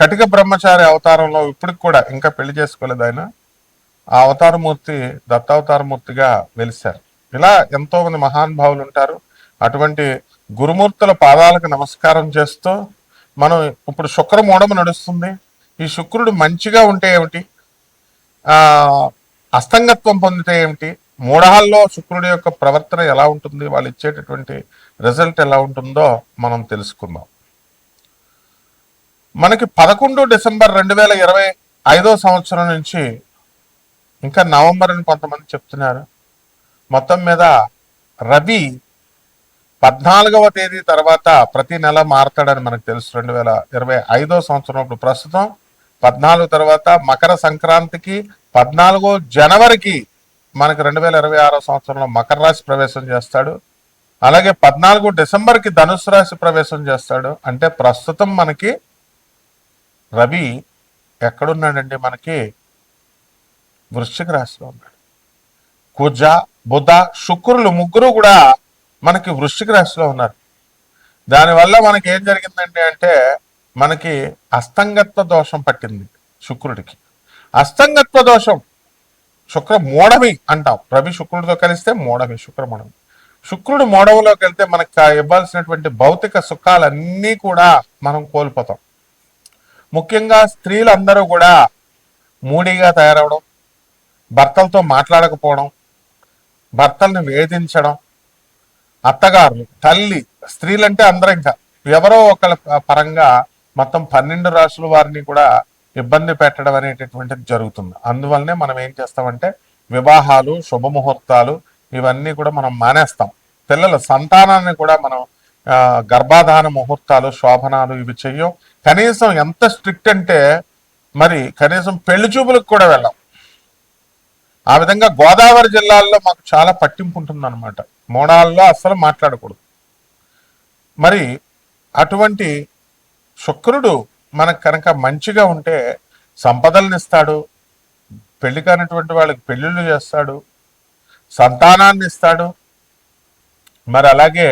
కటిక బ్రహ్మచారి అవతారంలో ఇప్పటికి కూడా ఇంకా పెళ్ళి చేసుకోలేదు ఆయన. ఆ అవతారమూర్తి దత్తావతారమూర్తిగా వెలిశారు. ఇలా ఎంతో మంది మహానుభావులు ఉంటారు. అటువంటి గురుమూర్తుల పాదాలకు నమస్కారం చేస్తూ మనం ఇప్పుడు శుక్రమూఢము నడుస్తుంది. ఈ శుక్రుడు మంచిగా ఉంటే ఏమిటి? ఆ అస్తంగత్వం పొందితే ఏమిటి? మూఢాల్లో శుక్రుడి యొక్క ప్రవర్తన ఎలా ఉంటుంది? వాళ్ళు ఇచ్చేటటువంటి రిజల్ట్ ఎలా ఉంటుందో మనం తెలుసుకుందాం. మనకి పదకొండు డిసెంబర్ రెండు వేల ఇరవై ఐదో సంవత్సరం నుంచి ఇంకా నవంబర్ అని కొంతమంది చెప్తున్నారు. మొత్తం మీద రవి పద్నాలుగవ తేదీ తర్వాత ప్రతి నెల మారతాడని మనకు తెలుసు. రెండు వేల ఇరవై ఐదో సంవత్సరం ఇప్పుడు ప్రస్తుతం పద్నాలుగు తర్వాత మకర సంక్రాంతికి పద్నాలుగో జనవరికి మనకి రెండు వేల ఇరవై ఆరో సంవత్సరంలో మకర రాశి ప్రవేశం చేస్తాడు. అలాగే పద్నాలుగు డిసెంబర్కి ధనుసు రాశి ప్రవేశం చేస్తాడు. అంటే ప్రస్తుతం మనకి రవి ఎక్కడున్నాడండి మనకి వృశ్చిక రాశిలో ఉన్నాడు. కుజ బుధ శుక్రులు ముగ్గురు కూడా మనకి వృశ్చిక రాశిలో ఉన్నారు. దానివల్ల మనకి ఏం జరిగిందండి అంటే మనకి అస్తంగత్వ దోషం పట్టింది శుక్రుడికి. అస్తంగత్వ దోషం శుక్ర మూడమి అంటాం. రవి శుక్రుడితో కలిస్తే మూడమి శుక్ర మూడమి శుక్రుడు మోడవలోకి వెళ్తే మనకు ఇవ్వాల్సినటువంటి భౌతిక సుఖాలన్నీ కూడా మనం కోల్పోతాం. ముఖ్యంగా స్త్రీలందరూ కూడా మూడీగా తయారవడం భర్తలతో మాట్లాడకపోవడం భర్తల్ని వేధించడం అత్తగారులు తల్లి స్త్రీలంటే అందరూ ఇంకా ఎవరో ఒకళ్ళ పరంగా మొత్తం పన్నెండు రాసుల వారిని కూడా ఇబ్బంది పెట్టడం అనేటటువంటిది జరుగుతుంది. అందువల్లనే మనం ఏం చేస్తామంటే వివాహాలు శుభముహూర్తాలు ఇవన్నీ కూడా మనం మానేస్తాం. పిల్లల సంతానాన్ని కూడా మనం గర్భాధాన ముహూర్తాలు శోభనాలు ఇవి చెయ్యం. కనీసం ఎంత స్ట్రిక్ట్ అంటే మరి కనీసం పెళ్ళి చూపులకు కూడా వెళ్ళాం. ఆ విధంగా గోదావరి జిల్లాల్లో మాకు చాలా పట్టింపు ఉంటుంది అనమాట మోడాల్లో అస్సలు మాట్లాడకూడదు. మరి అటువంటి శుక్రుడు మనకు కనుక మంచిగా ఉంటే సంపదలను ఇస్తాడు పెళ్ళి కానటువంటి వాళ్ళకి పెళ్ళిళ్ళు చేస్తాడు సంతానాన్ని ఇస్తాడు. మరి అలాగే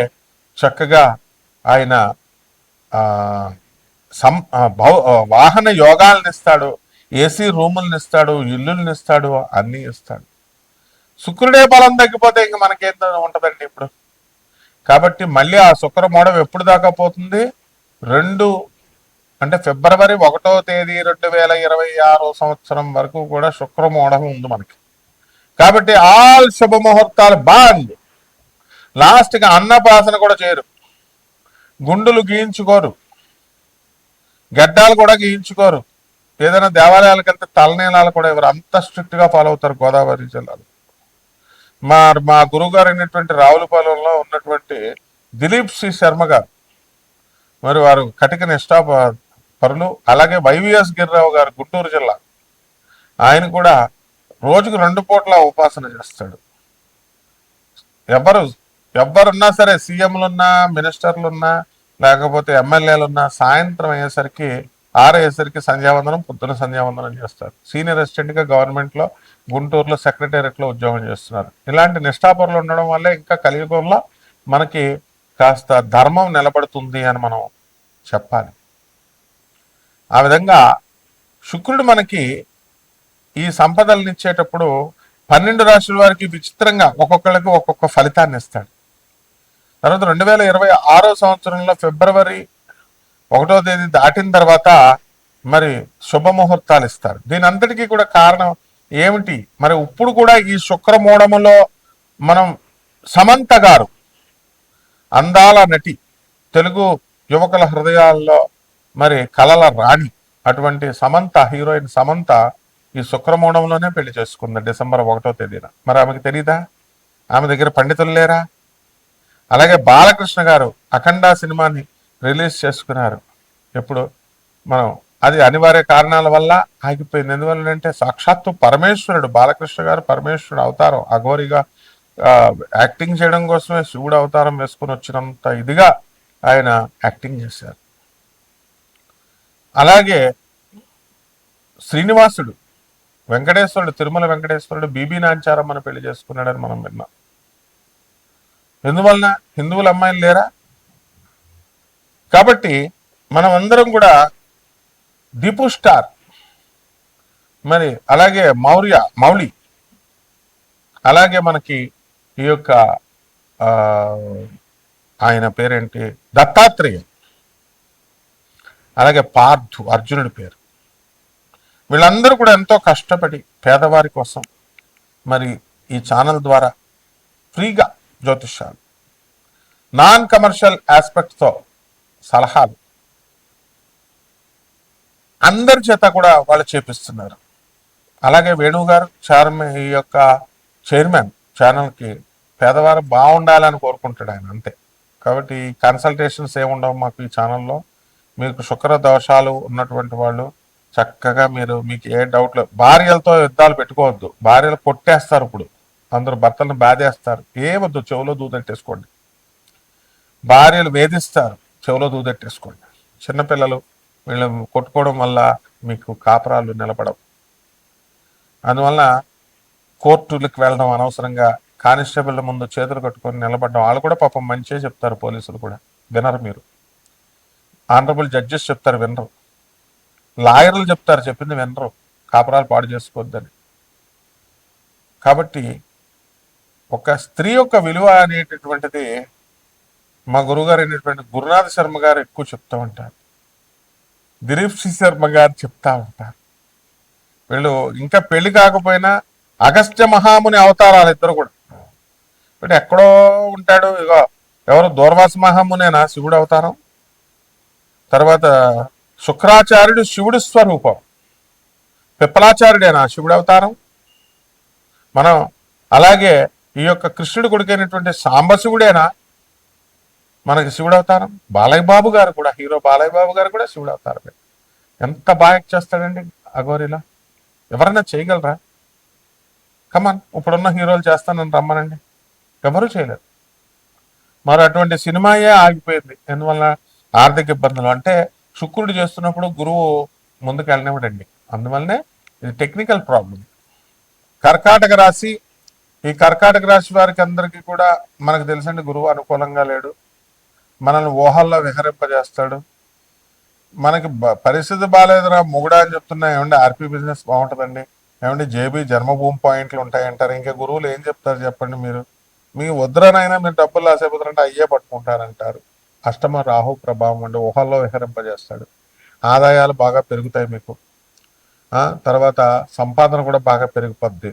చక్కగా ఆయన సం వాహన యోగాలను ఇస్తాడు ఏసీ రూములను ఇస్తాడు ఇల్లుల్ని ఇస్తాడు అన్నీ ఇస్తాడు. శుక్రుడే బలం తగ్గిపోతే ఇంక మనకేంత ఉంటుందండి ఇప్పుడు? కాబట్టి మళ్ళీ ఆ శుక్ర మోడం ఎప్పుడు దాకా పోతుంది? రెండు అంటే ఫిబ్రవరి ఒకటో తేదీ రెండు వేల ఇరవై ఆరో సంవత్సరం వరకు కూడా శుక్రమోఢం ఉంది మనకి. కాబట్టి ఆల్ శుభముహూర్తాలు బాండ్ లాస్ట్గా అన్నప్రాసన కూడా చేయరు. గుండులు గీయించుకోరు. గడ్డాలు కూడా గీయించుకోరు. ఏదైనా దేవాలయాలకు వెళ్తే తలనీలాలు కూడా ఎవరు అంత స్ట్రిక్ట్గా ఫాలో అవుతారు గోదావరి జిల్లాలో. మా మా గురువుగారు అయినటువంటి రావులపాలెంలో ఉన్నటువంటి దిలీప్ సి శర్మ గారు మరి వారు కటిక నిష్టా పరులు అలాగే వైవిఎస్ గిరిరావు గారు గుంటూరు జిల్లా. ఆయన కూడా రోజుకు రెండు పూట్ల ఉపాసన చేస్తాడు. ఎవరు ఎవరున్నా సరే సీఎంలున్నా మినిస్టర్లున్నా లేకపోతే ఎమ్మెల్యేలు ఉన్న సాయంత్రం అయ్యేసరికి ఆరయ్యేసరికి సంధ్యావందనం పొద్దున సంధ్యావందనం చేస్తారు. సీనియర్ అసిస్టెంట్గా గవర్నమెంట్లో గుంటూరులో సెక్రటేరియట్లో ఉద్యోగం చేస్తున్నారు. ఇలాంటి నిష్ఠాపరులు ఉండడం వల్లే ఇంకా కలియుగంలో మనకి కాస్త ధర్మం నిలబడుతుంది అని మనం చెప్పాలి. ఆ విధంగా శుక్రుడు మనకి ఈ సంపదలను ఇచ్చేటప్పుడు పన్నెండు రాశుల వారికి విచిత్రంగా ఒక్కొక్కరికి ఒక్కొక్క ఫలితాన్ని ఇస్తాడు. తర్వాత రెండు వేల ఇరవై ఆరో సంవత్సరంలో ఫిబ్రవరి ఒకటో తేదీ దాటిన తర్వాత మరి శుభముహూర్తాలు ఇస్తారు. దీని అంతటికీ కూడా కారణం ఏమిటి? మరి ఇప్పుడు కూడా ఈ శుక్రమూఢములో మనం సమంత గారు అందాల నటి తెలుగు యువకుల హృదయాల్లో మరి కలల రాణి అటువంటి సమంత హీరోయిన్ సమంత ఈ శుక్రమూఢంలోనే పెళ్ళి చేసుకుంది డిసెంబర్ ఒకటో తేదీన. మరి ఆమెకి తెలీదా? ఆమె దగ్గర పండితులు లేరా? అలాగే బాలకృష్ణ గారు అఖండ సినిమాని రిలీజ్ చేసుకున్నారు. ఎప్పుడు మనం అది అనివార్య కారణాల వల్ల ఆగిపోయింది. ఎందువల్లంటే సాక్షాత్తు పరమేశ్వరుడు బాలకృష్ణ గారు పరమేశ్వరుడు అవతారం అఘోరిగా యాక్టింగ్ చేయడం కోసమే శివుడు అవతారం వేసుకుని వచ్చినంత ఇదిగా ఆయన యాక్టింగ్ చేశారు. అలాగే శ్రీనివాసుడు వెంకటేశ్వరుడు తిరుమల వెంకటేశ్వరుడు బీబీ నాంచారమ్మను పెళ్ళి చేసుకున్నాడని మనం విన్నాం. ఎందువలన హిందువుల అమ్మాయిలు లేరా? కాబట్టి మనం అందరం కూడా దీపు స్టార్ మరి అలాగే మౌర్య మౌళి అలాగే మనకి ఈ యొక్క ఆయన పేరేంటి? దత్తాత్రేయ. అలాగే పార్థు అర్జునుడి పేరు. వీళ్ళందరూ కూడా ఎంతో కష్టపడి పేదవారి కోసం మరి ఈ ఛానల్ ద్వారా ఫ్రీగా జ్యోతిష్యాలు. నాన్ కమర్షియల్ ఆస్పెక్ట్తో సలహాలు. అందరి చేత కూడా వాళ్ళు చేపిస్తున్నారు. అలాగే వేణువు గారు చైర్మన్ ఈ యొక్క చైర్మన్ ఛానల్కి పేదవారు బాగుండాలని కోరుకుంటాడు ఆయన అంతే. కాబట్టి కన్సల్టేషన్స్ ఏముండవు మాకు ఈ ఛానల్లో. మీకు శుక్ర దోషాలు ఉన్నటువంటి వాళ్ళు చక్కగా మీరు మీకు ఏ డౌట్లు భార్యలతో యుద్ధాలు పెట్టుకోవద్దు. భార్యలు కొట్టేస్తారు ఇప్పుడు. అందరూ భర్తలను బాధేస్తారు. ఏమొద్దు చెవులో దూదెట్టేసుకోండి భార్యలు వేధిస్తారు. చెవులో దూదెట్టేసుకోండి చిన్నపిల్లలు వీళ్ళు కొట్టుకోవడం వల్ల మీకు కాపరాలు నిలబడవు. అందువల్ల కోర్టులకు వెళ్ళడం అనవసరంగా కానిస్టేబుల్ ముందు చేతులు కట్టుకొని నిలబడడం వాళ్ళు కూడా పాపం మంచిగా చెప్తారు పోలీసులు కూడా. వినరు మీరు. ఆనరబుల్ జడ్జెస్ చెప్తారు వినరు. లాయర్లు చెప్తారు చెప్పింది వినరు. కాపురాలు పాడు చేసుకోవద్దని. కాబట్టి ఒక స్త్రీ యొక్క విలువ అనేటటువంటిది మా గురుగారు అయినటువంటి గురునాథ శర్మ గారు ఎక్కువ చెప్తూ ఉంటారు. దిలీప్ సి శర్మ గారు చెప్తా ఉంటారు. వీళ్ళు ఇంకా పెళ్ళి కాకపోయినా అగస్త్య మహాముని అవతారాలు ఇద్దరు కూడా. వీడు ఎక్కడో ఉంటాడు ఇగో ఎవరు దూర్వాస మహామునేనా శివుడు అవతారం? తర్వాత శుక్రాచార్యుడు శివుడి స్వరూపం. పిప్పలాచార్యుడేనా శివుడు అవతారం? మనం అలాగే ఈ యొక్క కృష్ణుడి కొడుకైనటువంటి సాంబశివుడేనా? మనకి శివుడు అవతారం బాలయ్య బాబు గారు కూడా హీరో బాలయ్య బాబు గారు కూడా శివుడు అవతారమే ఎంత బాగా చేస్తాడండి అఘోరిలా? ఎవరైనా చేయగలరా? కమాన్ ఇప్పుడున్న హీరోలు చేస్తానని రమ్మనండి. ఎవరూ చేయలేరు. మరి అటువంటి సినిమాయే ఆగిపోయింది. ఎందువల్ల ఆర్థిక ఇబ్బందులు? అంటే శుక్రుడు చేస్తున్నప్పుడు గురువు ముందుకు వెళ్ళనివ్వడండి అందువల్లనే ఇది టెక్నికల్ ప్రాబ్లం కర్కాటక రాశి ఈ కర్కాటక రాశి వారికి అందరికీ కూడా మనకు తెలుసండి గురువు అనుకూలంగా లేడు. మనల్ని ఊహల్లో విహరింపజేస్తాడు. మనకి పరిస్థితి బాగాలేదురా మొగుడా అని చెప్తున్నా ఏమంటే ఆర్పీ బిజినెస్ బాగుంటుందండి. ఏమంటే జేబీ జన్మభూమి పాయింట్లు ఉంటాయంటారు. ఇంకా గురువులు ఏం చెప్తారు చెప్పండి మీరు. మీ వద్రనైనా మీరు డబ్బులు రాసేపోతారంటే అయ్యే పట్టుకుంటారంటారు. అష్టమ రాహు ప్రభావం అంటే ఊహల్లో విహరింపజేస్తాడు. ఆదాయాలు బాగా పెరుగుతాయి మీకు. తర్వాత సంపాదన కూడా బాగా పెరిగిపోద్ది.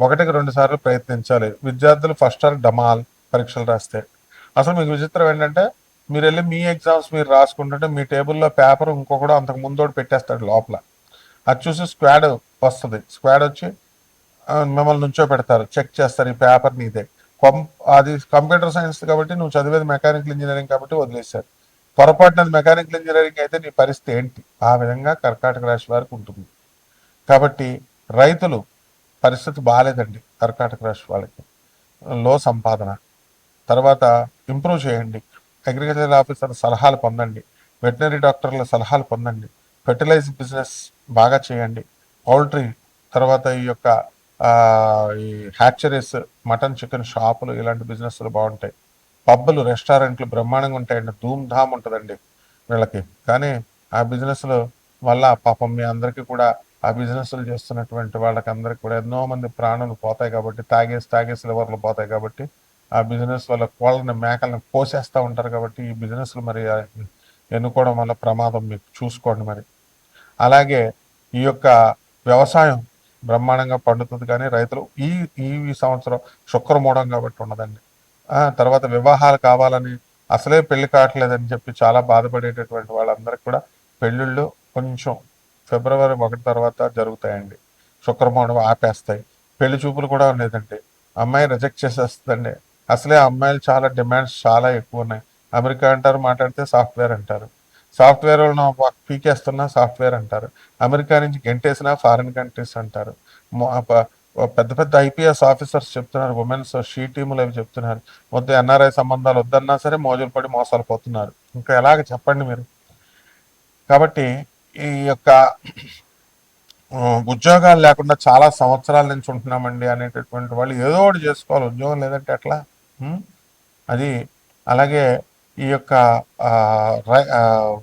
ఒకటికి రెండు సార్లు ప్రయత్నించాలి. విద్యార్థులు ఫస్ట్ ఆర్ డమాల్ పరీక్షలు రాస్తే. అసలు మీకు విచిత్రం ఏంటంటే మీరు వెళ్ళి మీ ఎగ్జామ్స్ మీరు రాసుకుంటుంటే మీ టేబుల్లో పేపర్ ఇంకొకడు అంతకు ముందోడు పెట్టేస్తాడు లోపల. అది చూసి స్క్వాడ్ వస్తుంది. స్క్వాడ్ వచ్చి మిమ్మల్ని నుంచో పెడతారు. చెక్ చేస్తారు ఈ పేపర్ నీదే. కం అది కంప్యూటర్ సైన్స్ కాబట్టి నువ్వు చదివేది మెకానికల్ ఇంజనీరింగ్ కాబట్టి వదిలేశారు. పొరపాటున మెకానికల్ ఇంజనీరింగ్ అయితే నీ పరిస్థితి ఏంటి? ఆ విధంగా కర్కాటక రాశి వారికి ఉంటుంది. కాబట్టి రైతులు పరిస్థితి బాగాలేదండి కర్కాటక రాశి వాళ్ళకి. లో సంపాదన. తర్వాత ఇంప్రూవ్ చేయండి. అగ్రికల్చర్ ఆఫీసర్ సలహాలు పొందండి. వెటనరీ డాక్టర్ల సలహాలు పొందండి. ఫెర్టిలైజ్ బిజినెస్ బాగా చేయండి. పౌల్ట్రీ తర్వాత ఈ యొక్క ఈ హ్యాచరీస్ మటన్ చికెన్ షాపులు ఇలాంటి బిజినెస్లు బాగుంటాయి. పబ్బులు రెస్టారెంట్లు బ్రహ్మాండంగా ఉంటాయండి. ధూమ్ ధామ్ ఉంటుందండి వీళ్ళకి. కానీ ఆ బిజినెస్లు వల్ల పాపం మీ అందరికీ కూడా ఆ బిజినెస్లు చేస్తున్నటువంటి వాళ్ళకి అందరికి కూడా ఎన్నో మంది ప్రాణులు పోతాయి కాబట్టి తాగేసి తాగేసి లివర్లు పోతాయి కాబట్టి ఆ బిజినెస్ వల్ల కోళ్ళని మేకలను కోసేస్తూ ఉంటారు కాబట్టి ఈ బిజినెస్లు మరి ఎన్నుకోవడం వల్ల ప్రమాదం మీకు చూసుకోండి మరి. అలాగే ఈ యొక్క వ్యవసాయం బ్రహ్మాండంగా పండుతుంది కానీ రైతులు ఈ ఈ సంవత్సరం శుక్రమూఢం కాబట్టి ఉండదండి తర్వాత వివాహాలు కావాలని అసలే పెళ్ళి కావట్లేదని చెప్పి చాలా బాధపడేటటువంటి వాళ్ళందరికీ కూడా పెళ్ళిళ్ళు కొంచెం ఫిబ్రవరి ఒకటి తర్వాత జరుగుతాయండి. శుక్రమూఢం ఆపేస్తాయి. పెళ్ళి చూపులు కూడా లేదండి అమ్మాయి రిజెక్ట్ చేసేస్తుందండి. అసలే అమ్మాయిలు చాలా డిమాండ్స్ చాలా ఎక్కువ ఉన్నాయి. అమెరికా అంటారు మాట్లాడితే సాఫ్ట్వేర్ అంటారు. సాఫ్ట్వేర్ వాళ్ళని పీకేస్తున్నా సాఫ్ట్వేర్ అంటారు. అమెరికా నుంచి గెంటేసినా ఫారిన్ కంట్రీస్ అంటారు. పెద్ద పెద్ద ఐపీఎస్ ఆఫీసర్స్ చెప్తున్నారు. ఉమెన్స్ షీ టీములు అవి చెప్తున్నారు. వద్దు ఎన్ఆర్ఐ సంబంధాలు వద్దన్నా సరే మోజులు పడి మోసాలు పోతున్నారు. ఇంకా ఎలాగ చెప్పండి మీరు? కాబట్టి ఈ యొక్క ఉద్యోగాలు లేకుండా చాలా సంవత్సరాల నుంచి ఉంటున్నామండి అనేటటువంటి వాళ్ళు ఏదో ఒకటి చేసుకోవాలి. ఉద్యోగం లేదంటే ఎట్లా? అది అలాగే ఈ యొక్క రై-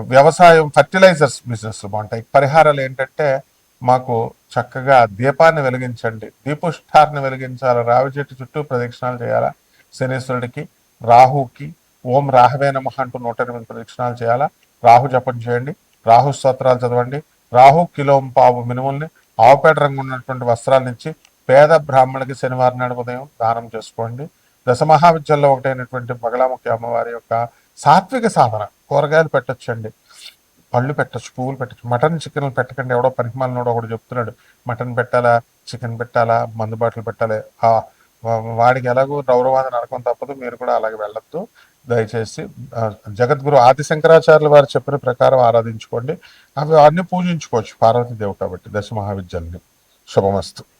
వ్యవసాయం ఫర్టిలైజర్స్ బిజినెస్ బాగుంటాయి. పరిహారాలు ఏంటంటే మాకు చక్కగా దీపాన్ని వెలిగించండి. దీపుష్ఠాన్ని వెలిగించాలి? రావి చెట్టు చుట్టూ ప్రదక్షిణాలు చేయాలా? శనీశ్వరుడికి రాహుకి ఓం రాహవే నమః అంటూ నూట ఎనిమిది ప్రదక్షిణాలు చేయాలా? రాహు జపం చేయండి. రాహు స్తోత్రాలు చదవండి. రాహు కిలోం పావు మినుముల్ని ఆవుపేట రంగు ఉన్నటువంటి వస్త్రాల నుంచి పేద బ్రాహ్మణుడికి శనివారం నాడు ఉదయం దానం చేసుకోండి. దశమహావిద్యల్లో ఒకటైనటువంటి బగలాముఖి అమ్మవారి యొక్క సాత్విక సాధన కూరగాయలు పెట్టొచ్చండి. పళ్ళు పెట్టచ్చు పువ్వులు పెట్టచ్చు మటన్ చికెన్లు పెట్టకండి. ఎవడో పనికిమాలినోడు ఒకడు చెప్తున్నాడు మటన్ పెట్టాలా చికెన్ పెట్టాలా మందు బాటిల్ పెట్టాలి. ఆ, వాడికి ఎలాగో రౌరవాద నరకం తప్పదు మీరు కూడా అలాగే వెళ్ళొద్దు. దయచేసి జగద్గురు ఆది శంకరాచార్యులు వారు చెప్పిన ప్రకారం ఆరాధించుకోండి. అవి అన్ని పూజించుకోవచ్చు పార్వతీదేవి కాబట్టి దశ మహావిద్యల్ని శుభమస్తు.